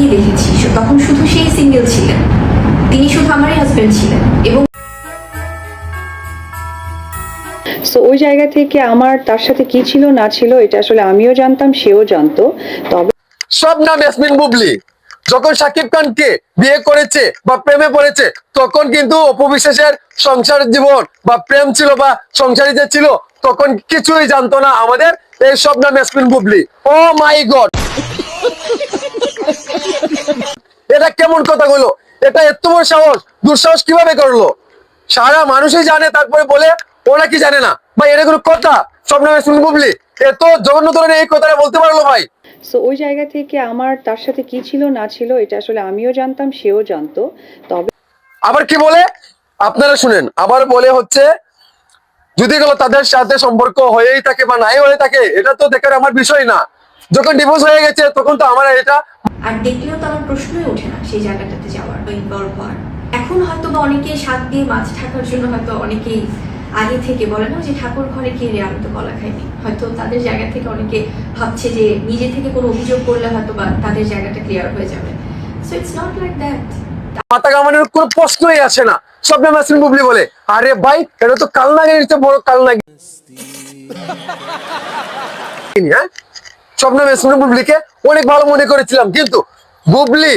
তাকেই দেখেছি। তখন শুধু সেই সিঙ্গেল ছিলেন। তিনি শুধু আমারই হাজবেন্ড ছিলেন এবং সো ওই জায়গা থেকে আমার তার সাথে কি ছিল না ছিল এটা আসলে আমিও জানতাম সেও জানতো। তবে সব নাম ইয়াসমিন বুবলি। যখন সাকিব খানকে বিয়ে করেছে বা প্রেমে পড়েছে তখন কিন্তু অপবিশ্বাসের সংসার জীবন বা প্রেম ছিল বা সংসারী যে ছিল তখন কিছুই জানতো না আমাদের এই সব নাম Yasmin Bubly. Oh my god এটা কেমন কথা হলো এটা এত বড় সাহস। দুঃসাহস কীভাবে করল? সারা মানুষই জানে তারপরে বলে ওরা কি জানে না? ভাই এটা কোনো কথা? সব নাম ইয়াসমিন বুবলি এত জঘন্য ধরনের এই কথাটা বলতে পারল ভাই। সো ওই জায়গা থেকে আমার তার সাথে কি ছিল না ছিল এটা আসলে আমিও জানতাম সেও জানতো। তবে আবার কি বলে? আপনারা শুনেন। আবার বলে হচ্ছে যদি গেল তাদের সাথে সম্পর্ক হয়েই থাকে বা নাই হয়ে থাকে এটা তো দেখার আমার বিষয় না। যখন ডিভোর্স হয়ে গেছে তখন তো আমার এটা আর দেখলেও তো আমার প্রশ্নই ওঠে না সেই জায়গাটাতে যাওয়ার। বা ইনভলভ হওয়ার। এখন হয়তো বা অনেকে শাক দিয়ে মাছ ঠাকার জন্য হয়তো অনেকেই আগে থেকে বলে না যে ঠাকুর ঘরে কে রে আমি তো কলা খাইনি হয়তো তাদের জায়গা থেকে অনেকে ভাবছে যে নিজে থেকে কোনো অভিযোগ করলে হয়তো বা তাদের জায়গাটা ক্লিয়ার হয়ে যাবে। So it's not like that মাথা কামানোর কোনো প্রশ্নই আসে না। সব নাম আসিন বুবলি বলে আরে ভাই এটা তো কালনাগির চেয়ে বড় কালনাগি হ্যাঁ? স্বপ্ন মেসিন বুবলিকে অনেক ভালো মনে করেছিলাম। কিন্তু বুবলি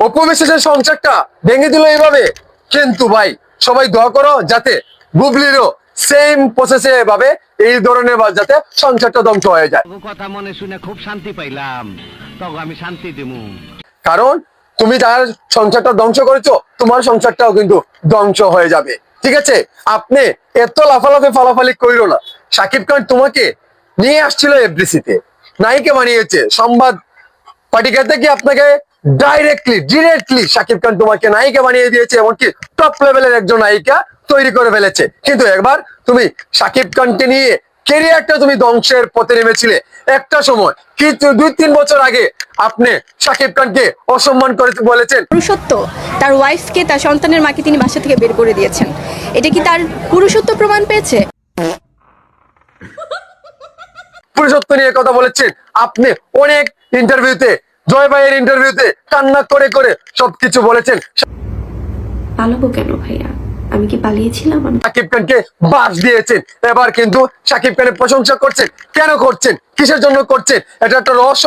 অপবিশ্বাসের সংসারটা ভেঙে দিল এইভাবে। কিন্তু ভাই সবাই দোয়া করো যাতে বুবলিরও সেম প্রসেসে এভাবে এই ধরনের বা যাতে সংসারটা ধ্বংস হয়ে যায়। কথা মনে শুনে খুব শান্তি পাইলাম। তখন আমি শান্তি দেবো কারণ তুমি যার সংসারটা ধ্বংস করেছ তোমার সংসারটাও কিন্তু ধ্বংস হয়ে যাবে। ঠিক আছে? আপনি এত লাফালাফি ফালাফালি করিল না। সাকিব খান তোমাকে নিয়ে আসছিল এফডিসিতে নায়িকা বানিয়েছে। সংবাদ পাটিকা থেকে আপনাকে ডাইরেক্টলি ডিরেক্টলি শাকিব খান তোমাকে নায়িকা বানিয়ে দিয়েছে, এমনকি টপ লেভেলের একজন নায়িকা তৈরি করে ফেলেছে। কিন্তু একবার তুমি শাকিব খানকে নিয়ে কেরিয়ারটা তুমি ধ্বংসের পথে নেমেছিলে। একটা সময় কিন্তু দুই তিন বছর আগে আপনি শাকিব খানকে অসম্মান করে বলেছেন। পুরুষত্ব, তার ওয়াইফকে তার সন্তানের মাকে তিনি বাসা থেকে বের করে দিয়েছেন। এটা কি তার পুরুষত্ব প্রমাণ পেয়েছে? পুরুষত্ব নিয়ে কথা বলেছেন। আপনি অনেক ইন্টারভিউতে জয় ভাইয়ের ইন্টারভিউতে কান্না করে করে সবকিছু বলেছেন। পালাবো কেন ভাইয়া? আমি কি পালিয়েছিলাম? সাকিব খানকে বাস দিয়েছেন। এবার কিন্তু সাকিব খানের প্রশংসা করছেন। কেন করছেন? কিসের জন্য করছেন? এটা একটা রহস্য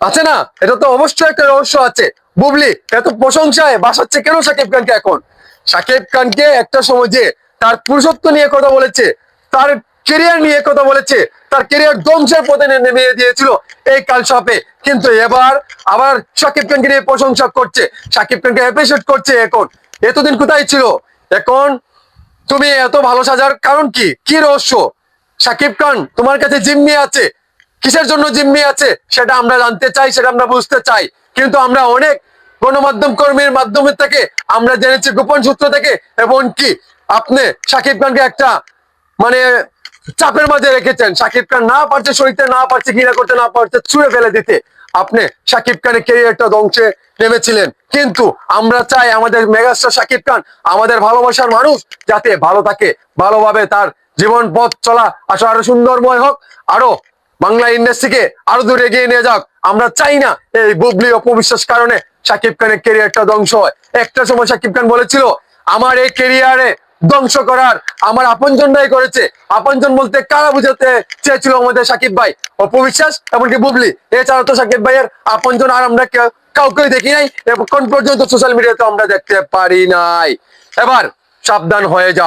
আছে না? এটা তো অবশ্যই একটা রহস্য আছে। বুবলি এত প্রশংসায় বাসাচ্ছে কেন সাকিব খানকে এখন? সাকিব খানকে একটা সময় যে তার পুরুষত্ব নিয়ে কথা বলেছে তার কেরিয়ার নিয়ে কথা বলেছে। তার কেরিয়ার ধ্বংসের পথে নেমে দিয়েছিল এই কাল সাপে। কিন্তু এবার আবার সাকিব খানকে নিয়ে প্রশংসা করছে। সাকিব খানকে অ্যাপ্রিসিয়েট করছে এখন। এতদিন কোথায় ছিল? এখন তুমি এত ভালো সাজার কারণ কি? কি রহস্য? সাকিব খান তোমার কাছে জিম্মি আছে। কিসের জন্য জিম্মি আছে? সেটা আমরা জানতে চাই, সেটা আমরা বুঝতে চাই। কিন্তু আমরা অনেক গণমাধ্যম কর্মীর মাধ্যমে থেকে আমরা জেনেছি, গোপন সূত্র থেকে। এবং কি? আপনি সাকিব খানকে একটা মানে চাপের মাঝে রেখেছেন। সাকিব খান না পারছে সইতে না পারছে কিনা করতে, না পারছে ছুঁড়ে ফেলে দিতে। আপনি সাকিব খানের কেরিয়ারটা ধ্বংসে নেমেছিলেন। কিন্তু আমরা চাই আমাদের মেগাস্টার সাকিব খান, আমাদের ভালোবাসার মানুষ যাতে ভালো থাকে, ভালোভাবে তার জীবন পথ চলা আসলে আরও সুন্দরময় হোক, আরও বাংলা ইন্ডাস্ট্রিকে আরও দূরে এগিয়ে নিয়ে যাক। আমরা চাই না এই বুবলি অপবিশ্বাস কারণে সাকিব খানের কেরিয়ারটা ধ্বংস হয়। একটা সময় সাকিব খান বলেছিল, আমার এই কেরিয়ারে ধ্বংস করার আমার আপনজনরাই করেছে। আপনজন বলতে কারা বুঝাতে চেয়েছিল আমাদের সাকিব ভাই? অপবিশ্বাস এমনকি বুবলি। এছাড়া তো সাকিব ভাইয়ের আপনজন আর আমরা কেউ- কাউকে দেখি নাই। এখন পর্যন্ত সোশ্যাল মিডিয়াতে আমরা দেখতে পারি নাই। এবার সাবধান হয়ে যাও।